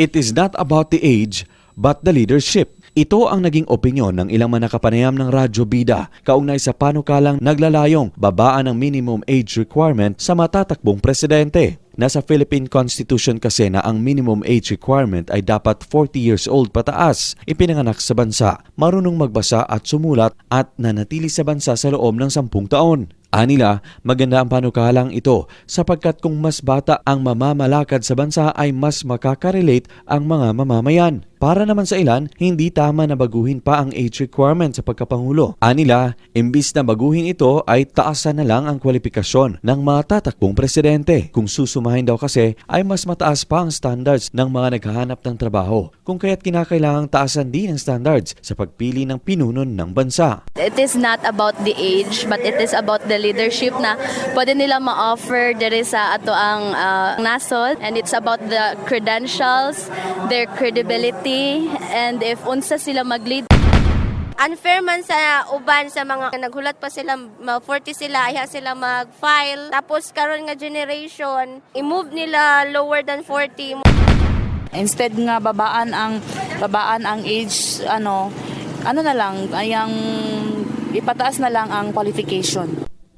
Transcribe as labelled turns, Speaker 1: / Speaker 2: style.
Speaker 1: It is not about the age, but the leadership. Ito ang naging opinyon ng ilang manakapanayam ng Radyo Bida kaugnay sa panukalang naglalayong babaan ng minimum age requirement sa matatakbong presidente. Nasa Philippine Constitution kasi na ang minimum age requirement ay dapat 40 years old pataas, ipinanganak sa bansa, marunong magbasa at sumulat at nanatili sa bansa sa loob ng 10 taon. Anila, maganda ang panukalang ito sapagkat kung mas bata ang mamamalakad sa bansa ay mas makakarelate ang mga mamamayan. Para naman sa ilan, hindi tama na baguhin pa ang age requirement sa pagkapangulo. Anila, imbis na baguhin ito ay taasan na lang ang kwalifikasyon ng mga tatakbong presidente. Kung susumahin daw kasi ay mas mataas pa ang standards ng mga naghahanap ng trabaho. Kung kaya't kinakailangang taasan din ang standards sa pagpili ng pinuno ng bansa.
Speaker 2: It is not about the age, but it is about the leadership na pwede nila ma-offer diri sa ato ang ah, nasod. And it's about the credentials, their credibility, and if unsa sila mag-lead
Speaker 3: unfair man sa uban sa mga naghulat pa sila ma- 40 sila iya sila mag-file tapos karon nga generation i-move nila lower than 40
Speaker 4: Instead nga babaan ang babaan ang age ano ano na lang ayang ipataas na lang ang qualification.